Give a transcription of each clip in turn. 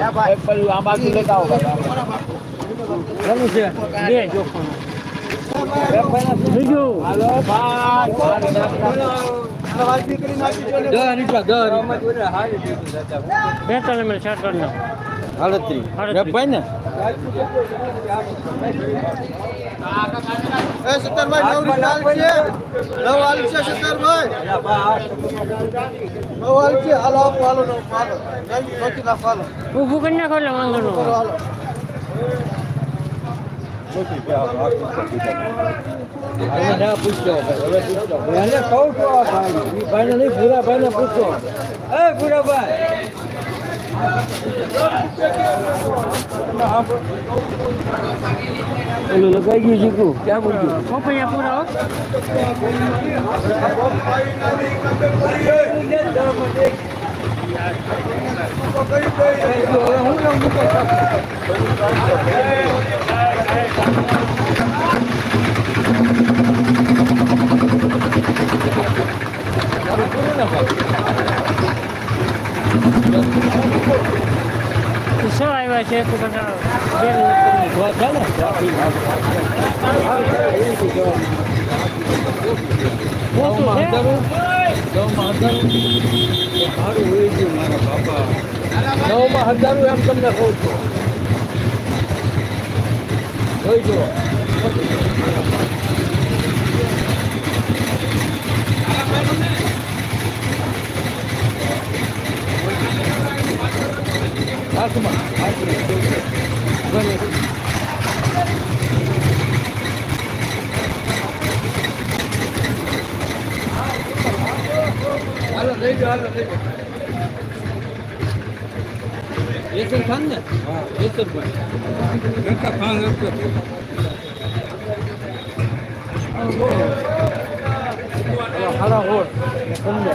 આ બાજુ લેતા આવો ઘણું છે બે જોખમ બીજું હાલો ભાઈ સાડત્રીસ. ભાઈ ને? સત્તરભાઈ નવ રૂપિયા છે. નવ હાલ છે સત્તરભાઈ. નવ હાલ છે. હાલો આપો હાલો નવ હાલો. બાકી નાખો હાલો. ઊભું કરી નાખો એટલે વાંધો ન. હાલો ના ભાઈ. નહીં ભૂરા ભાઈને. પૂછો. એ ભાઈ પેલું લગાઈ ગયું શીખું ક્યાં બોલ્યું પપૈયા પૂરા હો. સો આવ્યા છે? તો. નવમાં હજારો એમ તમને કહું છું. જોઈ 깔끔한 그러니 알라 내줘 알라 내줘. 예선 갔네. 예선 봐 그러니까 방 없고 하나 홀 공대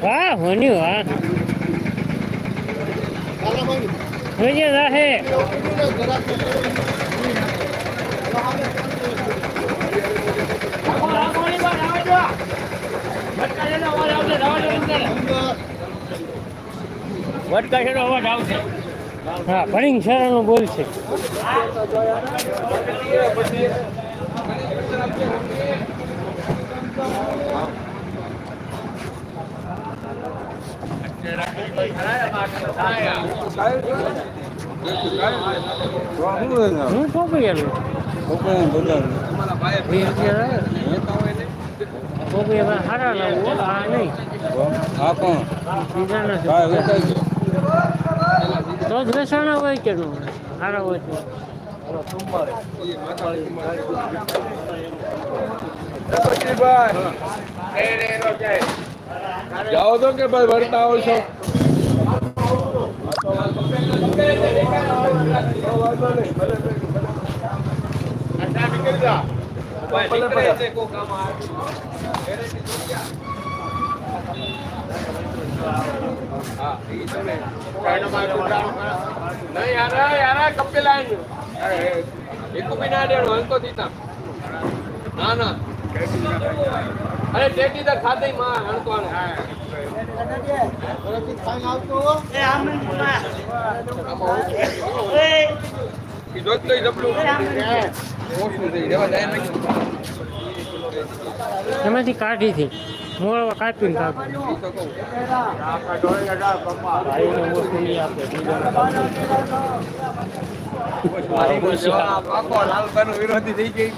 quá hồi nhiều à bây giờ ra hết Hãy subscribe cho kênh Ghiền Mì Gõ Để không bỏ છે અવાજ આવશે. હા ભણીંગ શરણનું બોલ છે. હું પોપૈયા લઉં ને. પોપૈયા સારા લાવું હો, આ નહીં. હા કોણ? બીજા નથી. તો જ વેચાણા હોય કે નો સારા હોય તો. જાઓ તો કે ભાઈ વળતા આવો છો? બી ના દેણો અંકો દીતા ના ના અરે ટેટી તો ખાતે માં અણકો કીધો જ તો એમાંથી કાઢી હતી મોળવા કાપીને કાપી. વિરોધી થઈ ગઈ